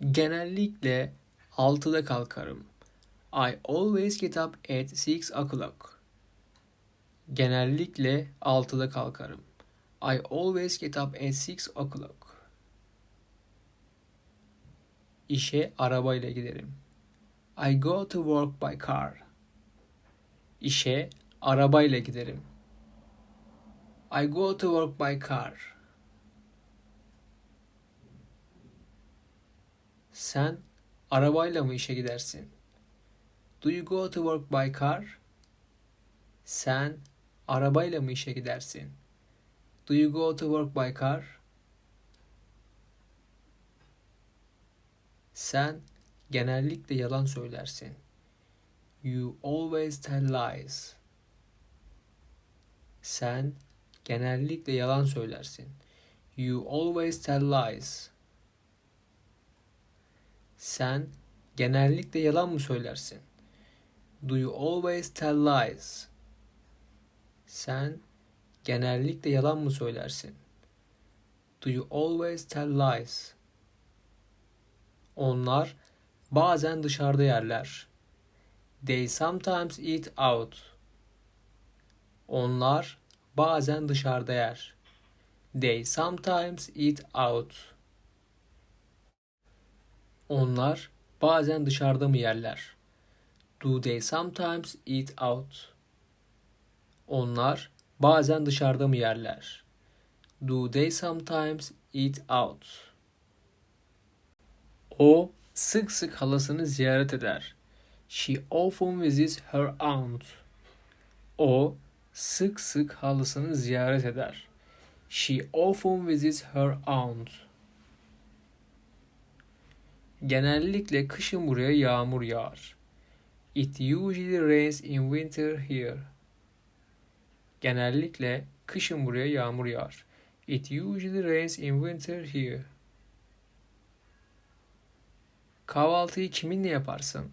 Genellikle 6'da kalkarım. I always get up at 6 o'clock. Genellikle 6'da kalkarım. I always get up at 6 o'clock. İşe arabayla giderim. I go to work by car. İşe arabayla giderim. I go to work by car. Sen arabayla mı işe gidersin? Do you go to work by car? Sen arabayla mı işe gidersin? Do you go to work by car? Sen genellikle yalan söylersin. You always tell lies. Sen genellikle yalan söylersin. You always tell lies. Sen genellikle yalan mı söylersin? Do you always tell lies? Sen genellikle yalan mı söylersin? Do you always tell lies? Onlar bazen dışarıda yerler. They sometimes eat out. Onlar bazen dışarıda yer. They sometimes eat out. Onlar bazen dışarıda mı yerler? Do they sometimes eat out? Onlar bazen dışarıda mı yerler? Do they sometimes eat out? O sık sık halasını ziyaret eder. She often visits her aunt. O sık sık halasını ziyaret eder. She often visits her aunt. Genellikle kışın buraya yağmur yağar. It usually rains in winter here. Genellikle kışın buraya yağmur yağar. It usually rains in winter here. Kahvaltıyı kiminle yaparsın?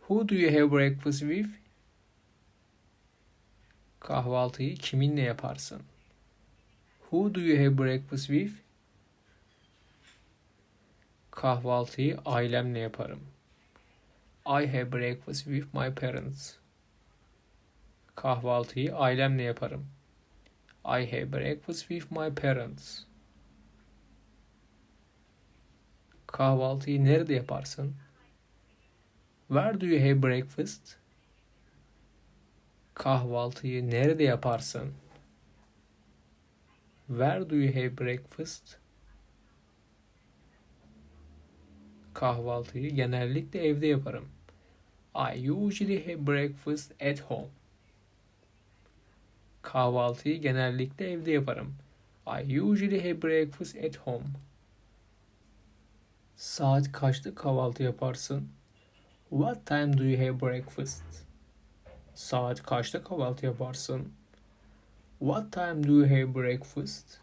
Who do you have breakfast with? Kahvaltıyı kiminle yaparsın? Who do you have breakfast with? Kahvaltıyı ailemle yaparım. I have breakfast with my parents. Kahvaltıyı ailemle yaparım. I have breakfast with my parents. Kahvaltıyı nerede yaparsın? Where do you have breakfast? Kahvaltıyı nerede yaparsın? Where do you have breakfast? Kahvaltıyı genellikle evde yaparım. I usually have breakfast at home. Kahvaltıyı genellikle evde yaparım. I usually have breakfast at home. Saat kaçta kahvaltı yaparsın? What time do you have breakfast? Saat kaçta kahvaltı yaparsın? What time do you have breakfast?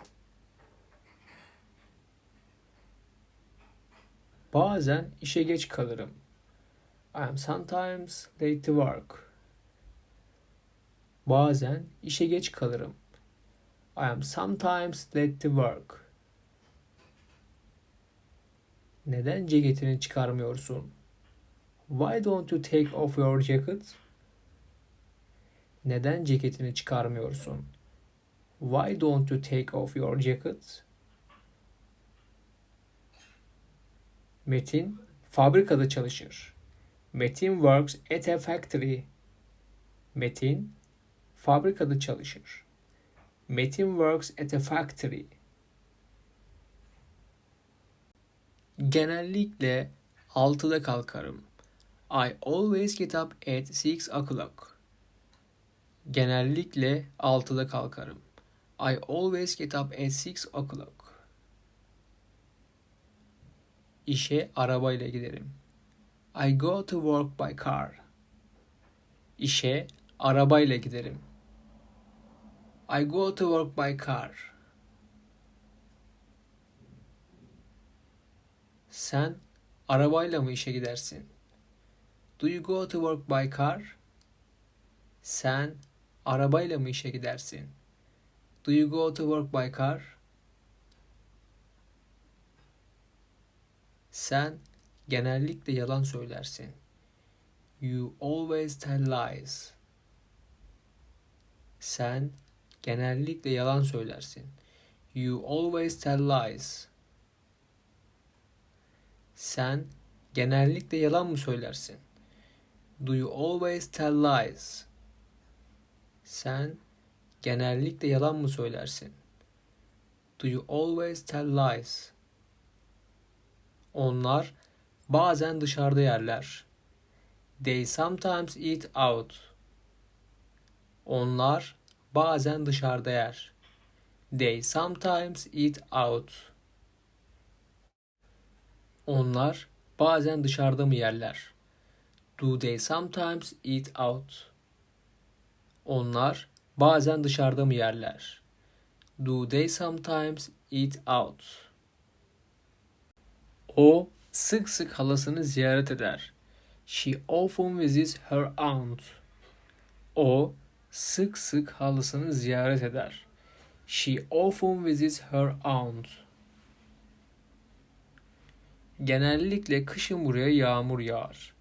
Bazen işe geç kalırım. I am sometimes late to work. Bazen işe geç kalırım. I am sometimes late to work. Neden ceketini çıkarmıyorsun? Why don't you take off your jacket? Neden ceketini çıkarmıyorsun? Why don't you take off your jacket? Metin fabrikada çalışır. Metin works at a factory. Metin fabrikada çalışır. Metin works at a factory. Genellikle 6'da kalkarım. I always get up at 6 o'clock. Genellikle 6'da kalkarım. I always get up at 6 o'clock. İşe arabayla giderim. I go to work by car. İşe arabayla giderim. I go to work by car. Sen arabayla mı işe gidersin? Do you go to work by car? Sen arabayla mı işe gidersin? Do you go to work by car? Sen genellikle yalan söylersin. You always tell lies. Sen genellikle yalan söylersin. You always tell lies. Sen genellikle yalan mı söylersin? Do you always tell lies? Sen genellikle yalan mı söylersin? Do you always tell lies? Onlar bazen dışarıda yerler. They sometimes eat out. Onlar bazen dışarıda yer. They sometimes eat out. Onlar bazen dışarıda mı yerler? Do they sometimes eat out? Onlar bazen dışarıda mı yerler? Do they sometimes eat out? O sık sık halasını ziyaret eder. She often visits her aunt. O sık sık halasını ziyaret eder. She often visits her aunt. Genellikle kışın buraya yağmur yağar.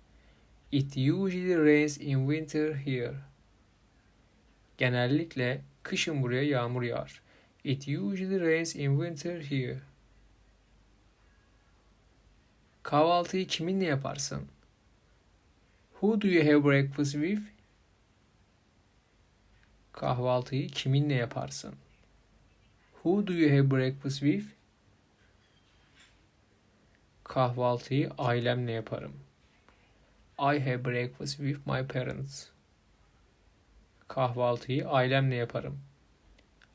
It usually rains in winter here. Genellikle kışın buraya yağmur yağar. It usually rains in winter here. Kahvaltıyı kiminle yaparsın? Who do you have breakfast with? Kahvaltıyı kiminle yaparsın? Who do you have breakfast with? Kahvaltıyı ailemle yaparım. I have breakfast with my parents. Kahvaltıyı ailemle yaparım.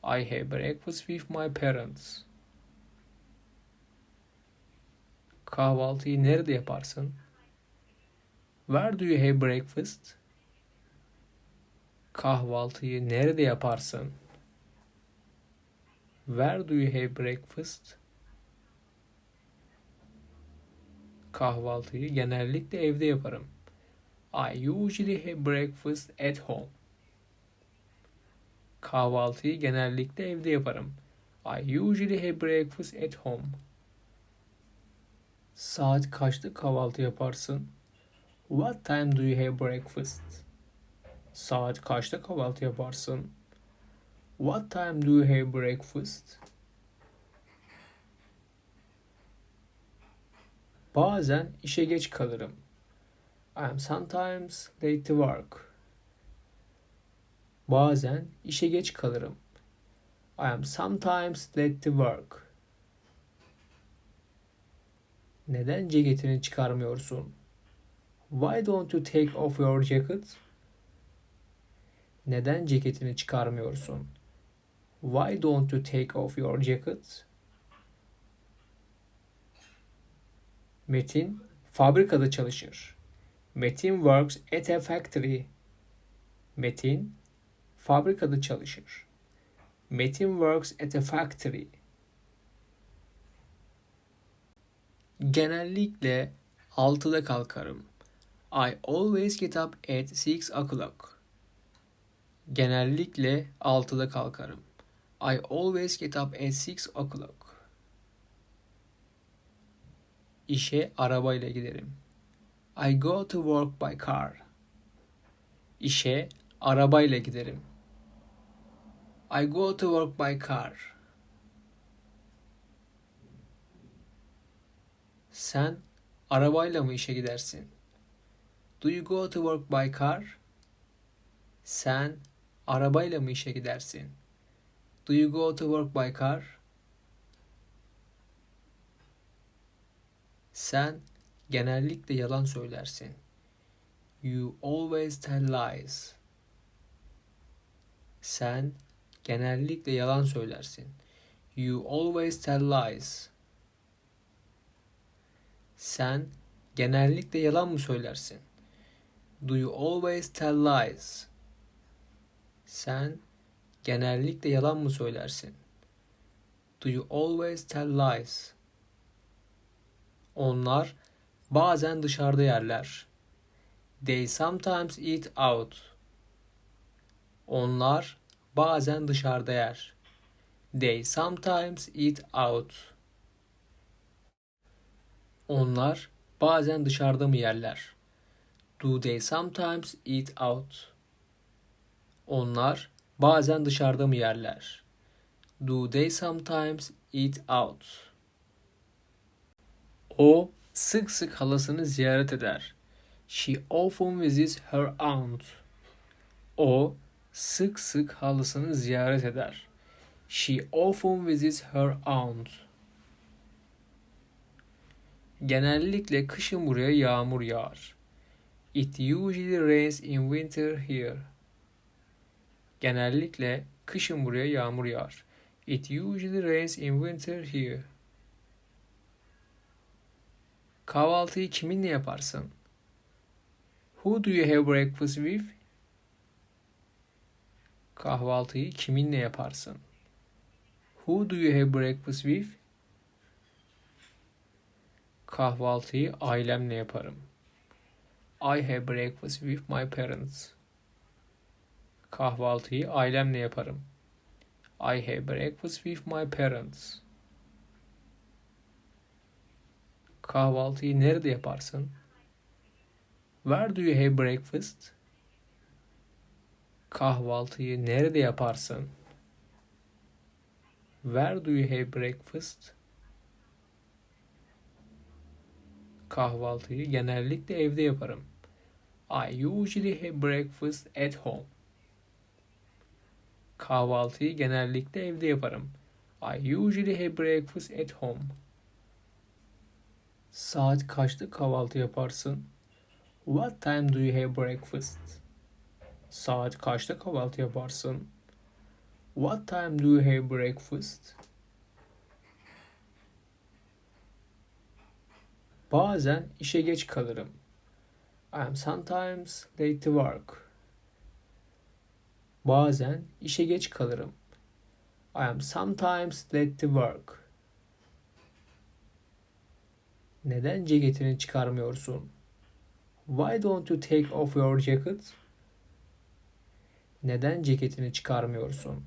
I have breakfast with my parents. Kahvaltıyı nerede yaparsın? Where do you have breakfast? Kahvaltıyı nerede yaparsın? Where do you have breakfast? Kahvaltıyı genellikle evde yaparım. I usually have breakfast at home. Kahvaltıyı genellikle evde yaparım. I usually have breakfast at home. Saat kaçta kahvaltı yaparsın? What time do you have breakfast? Saat kaçta kahvaltı yaparsın? What time do you have breakfast? Bazen işe geç kalırım. I am sometimes late to work. Bazen işe geç kalırım. I am sometimes late to work. Neden ceketini çıkarmıyorsun? Why don't you take off your jacket? Neden ceketini çıkarmıyorsun? Why don't you take off your jacket? Metin fabrikada çalışır. Metin works at a factory. Metin fabrikada çalışır. Metin works at a factory. Genellikle 6'da kalkarım. I always get up at 6 o'clock. Genellikle 6'da kalkarım. I always get up at 6 o'clock. İşe arabayla giderim. I go to work by car. İşe arabayla giderim. I go to work by car. Sen arabayla mı işe gidersin? Do you go to work by car? Sen arabayla mı işe gidersin? Do you go to work by car? Sen genellikle yalan söylersin. You always tell lies. Sen genellikle yalan söylersin. You always tell lies. Sen genellikle yalan mı söylersin? Do you always tell lies? Sen genellikle yalan mı söylersin? Do you always tell lies? Onlar bazen dışarıda yerler. They sometimes eat out. Onlar bazen dışarıda yer. They sometimes eat out. Onlar bazen dışarıda mı yerler? Do they sometimes eat out? Onlar bazen dışarıda mı yerler? Do they sometimes eat out? O sık sık halasını ziyaret eder. She often visits her aunt. O sık sık halasını ziyaret eder. She often visits her aunt. Genellikle kışın buraya yağmur yağar. It usually rains in winter here. Genellikle kışın buraya yağmur yağar. It usually rains in winter here. Kahvaltıyı kiminle yaparsın? Who do you have breakfast with? Kahvaltıyı kiminle yaparsın? Who do you have breakfast with? Kahvaltıyı ailemle yaparım. I have breakfast with my parents. Kahvaltıyı ailemle yaparım. I have breakfast with my parents. Kahvaltıyı nerede yaparsın? Where do you have breakfast? Kahvaltıyı nerede yaparsın? Where do you have breakfast? Kahvaltıyı genellikle evde yaparım. I usually have breakfast at home. Kahvaltıyı genellikle evde yaparım. I usually have breakfast at home. Saat kaçta kahvaltı yaparsın? What time do you have breakfast? Saat kaçta kahvaltı yaparsın? What time do you have breakfast? Bazen işe geç kalırım. I am sometimes late to work. Bazen işe geç kalırım. I am sometimes late to work. Neden ceketini çıkarmıyorsun? Why don't you take off your jacket? Neden ceketini çıkarmıyorsun?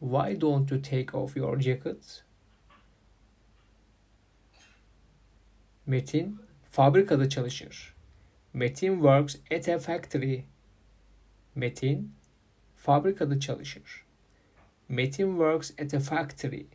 Why don't you take off your jacket? Metin fabrikada çalışır. Metin works at a factory. Metin fabrikada çalışır. Metin works at a factory.